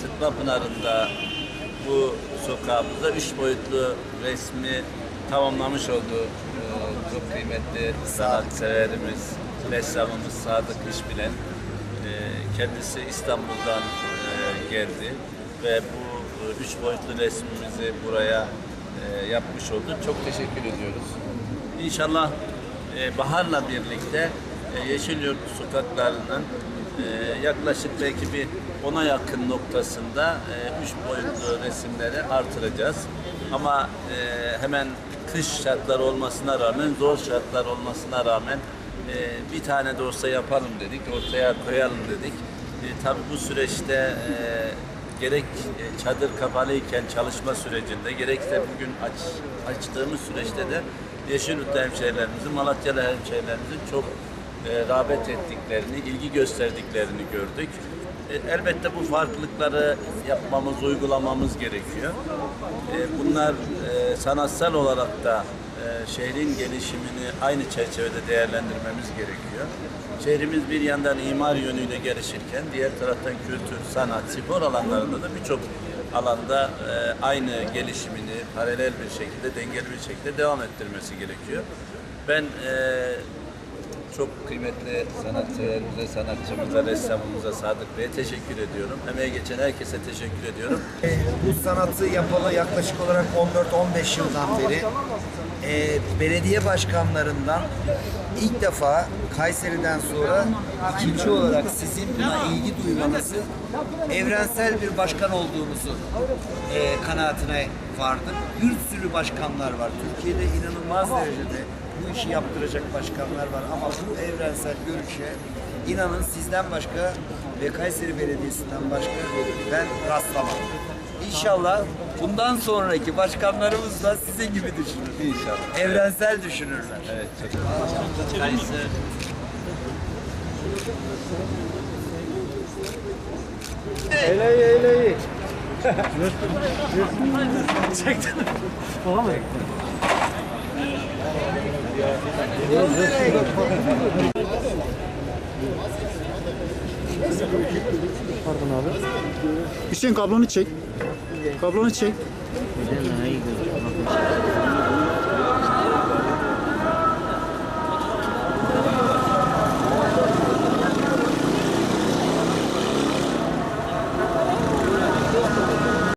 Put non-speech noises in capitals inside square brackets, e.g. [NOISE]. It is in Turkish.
Sıtma Pınarı'nda bu sokağımızda üç boyutlu resmi tamamlamış olduğu e, çok kıymetli sanatseverimiz, ressamımız Sadık İşbilen. E, kendisi İstanbul'dan e, geldi ve bu e, üç boyutlu resmimizi buraya e, yapmış oldu. Çok teşekkür ediyoruz. İnşallah e, baharla birlikte e, Yeşilyurt sokaklarının e, yaklaşık belki bir ona yakın noktasında e, üç boyutlu resimleri artıracağız. Ama e, hemen kış şartları olmasına rağmen, zor şartlar olmasına rağmen e, bir tane de olsa yapalım dedik, ortaya koyalım dedik. E, tabii bu süreçte e, gerek e, çadır kapalıyken çalışma sürecinde gerekse bugün aç, açtığımız süreçte de Yeşilyurt'ta hemşehrilerimizin, Malatyalı hemşehrilerimizin çok e, rağbet ettiklerini, ilgi gösterdiklerini gördük. E, elbette bu farklılıkları yapmamız, uygulamamız gerekiyor. E, bunlar e, sanatsal olarak da şehrin gelişimini aynı çerçevede değerlendirmemiz gerekiyor. Şehrimiz bir yandan imar yönüyle gelişirken diğer taraftan kültür, sanat, spor alanlarında da birçok alanda aynı gelişimini paralel bir şekilde, dengeli bir şekilde devam ettirmesi gerekiyor. Ben çok kıymetli sanatçılarımıza, sanatçımıza, ressamımıza, Sadık Bey'e teşekkür ediyorum. Emeği geçen herkese teşekkür ediyorum. E, bu sanatı yapalı yaklaşık olarak 14-15 yıldan beri e, belediye başkanlarından ilk defa Kayseri'den sonra ikinci olarak sizin buna ilgi duymanızı evrensel bir başkan olduğunuzu e, kanaatine vardım. Bir sürü başkanlar var. Türkiye'de inanılmaz derecede bu işi yaptıracak başkanlar var ama bu evrensel görüşe inanın sizden başka ve Kayseri Belediyesi'nden başka ben rastlamam. İnşallah bundan sonraki başkanlarımız da sizin gibi düşünür. İnşallah. Evrensel düşünürler. Evet, [LAUGHS] çok Kayseri Hüseyin kablonu çek. Kablonu çek.